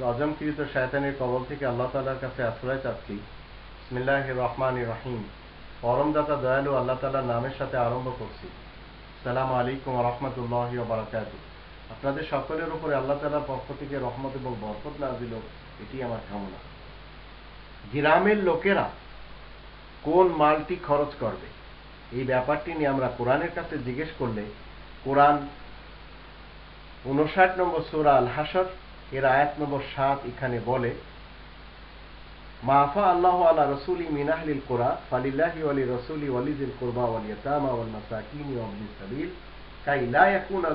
রজমকৃত কবল থেকে আল্লাহ তালার কাছে আশ্রয় চাচ্ছি। ইসমিল্লাহ রহমান রহিম। পরমদাতা দয়ালু আল্লাহ তালার নামের সাথে আরম্ভ করছি। সালাম আলাইকুম রহমতুল্লাহ বারাকাত আপনাদের সকলের উপরে আল্লাহ তালার পক্ষ থেকে রহমত এবং বরকত নাজিল এটি আমার কামনা। গ্রামের লোকেরা কোন মালটি খরচ করবে? এই ব্যাপারটি নিয়ে আমরা কোরআনের কাছে জিজ্ঞেস করলে কোরআন উনষাট নম্বর সুরা আল হাসর এর আয়াত নম্বর সাত এখানে বলে মাফা আল্লাহ আলা রসুলি মিনাহলিল কোরআ, ফালিল্লাহি ওয়ালি রসুলি ওয়ালিজিল কুরবা ওয়াল ইয়াতামা ওয়াল মাসাকিন ওয়া ইবনিস সাবিল, কাই লা ইয়াকুনা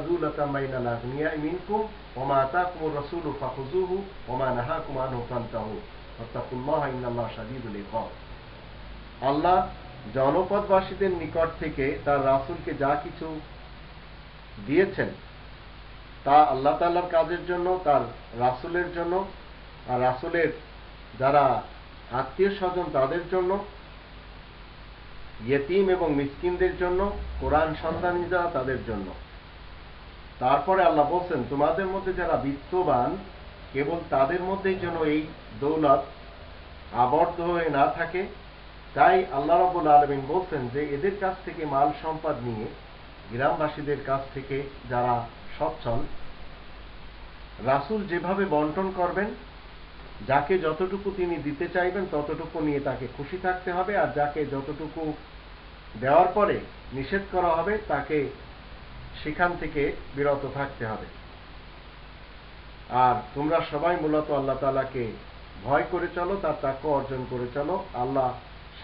বাইনাল মিনকুম, ওয়া মা ফাখুযুহু, ওয়া মা নাহাকুম আনহু ইন্নাল্লাহা শাদীদুল ইকাব আল্লাহ জনপদবাসীদের নিকট থেকে তার রাসূলকে যা কিছু দিয়েছেন তা আল্লাহ তাল্লার কাজের জন্য, তার রাসুলের জন্য, আর রাসুলের যারা আত্মীয় স্বজন তাদের জন্য, ইয়েতিম এবং মিসকিনদের জন্য, কোরআন সন্তানী যারা তাদের জন্য। তারপরে আল্লাহ বলছেন, তোমাদের মধ্যে যারা বিত্তবান, কেবল তাদের মধ্যেই যেন এই দৌলত আবদ্ধ হয়ে না থাকে। তাই আল্লাহ রবুল আলমিন বলছেন যে, এদের কাছ থেকে মাল সম্পদ নিয়ে গ্রামবাসীদের কাছ থেকে যারা সচ্ছল, রাসুল যেভাবে বন্টন করবেন, যাকে যতটুকু তিনি দিতে চাইবেন, ততটুকু নিয়ে তাকে খুশি থাকতে হবে, আর যাকে যতটুকু দেওয়ার পরে নিষেধ করা হবে, তাকে সেখান থেকে বিরত থাকতে হবে। আর তোমরা সবাই মূলত আল্লাহ তালাকে ভয় করে চলো, তার তাকে অর্জন করে চলো, আল্লাহ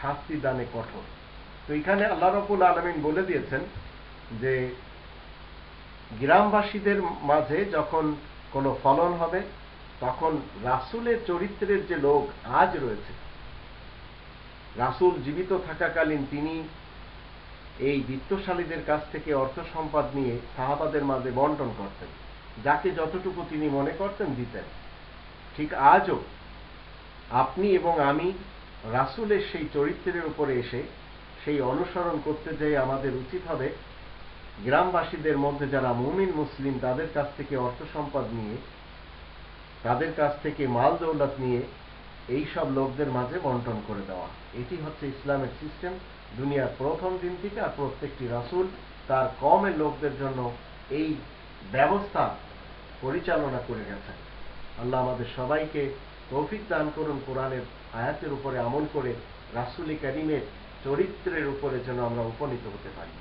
শাস্তি দানে কঠোর। তো এখানে আল্লাহ রবুল আলমিন বলে দিয়েছেন যে গ্রামবাসীদের মাঝে যখন কোনো ফলন হবে, তখন রাসুলের চরিত্রের যে লোক আজ রয়েছে, রাসুল জীবিত থাকাকালীন তিনি এই বিত্তশালীদের কাছ থেকে অর্থ সম্পদ নিয়ে সাহাবাদের মাঝে বন্টন করতেন, যাকে যতটুকু তিনি মনে করতেন দিতেন। ঠিক আজও আপনি এবং আমি রাসুলের সেই চরিত্রের উপরে এসে সেই অনুসরণ করতে যেয়ে আমাদের উচিত হবে গ্রামবাসীদের মধ্যে যারা মুমিন মুসলিম, তাদের কাছ থেকে অর্থ সম্পদ নিয়ে, তাদের কাছ থেকে মাল দৌলত নিয়ে এই সব লোকদের মাঝে বন্টন করে দেওয়া। এটি হচ্ছে ইসলামের সিস্টেম দুনিয়ার প্রথম দিন থেকে আর প্রত্যেকটি রাসুল তার কমের লোকদের জন্য এই ব্যবস্থা পরিচালনা করে গেছেন। আল্লাহ আমাদের সবাইকে তৌফিক দান করুন, কোরআনের আয়াতের উপরে আমল করে রাসুলি করিমের চরিত্রের উপরে যেন আমরা উপনীত হতে পারি।